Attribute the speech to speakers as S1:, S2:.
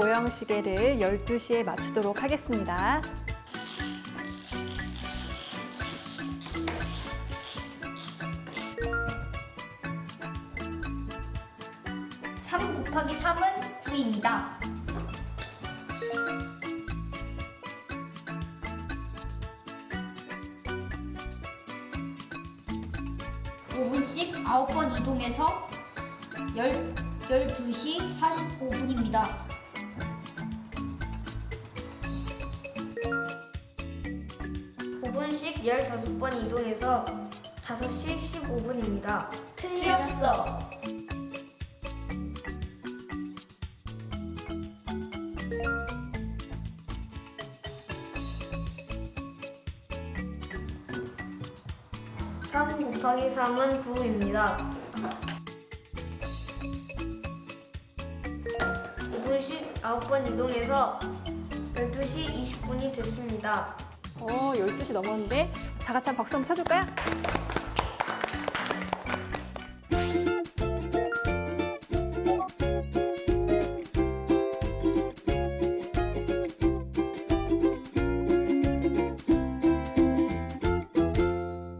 S1: 보형 시계를 12시에 맞추도록 하겠습니다.
S2: 삼 곱하기 3은 9입니다. 오분씩 9번 이동해서 10, 12시 45분입니다.
S3: 오분씩 15번 이동해서 5시 15분입니다.
S2: 틀렸어.
S3: 삼 곱하기 3은 9입니다. 5분씩 9번 이동해서 12시 20분이 됐습니다.
S1: 어, 12시 넘었는데 다 같이 한 박수 한번 쳐줄까요?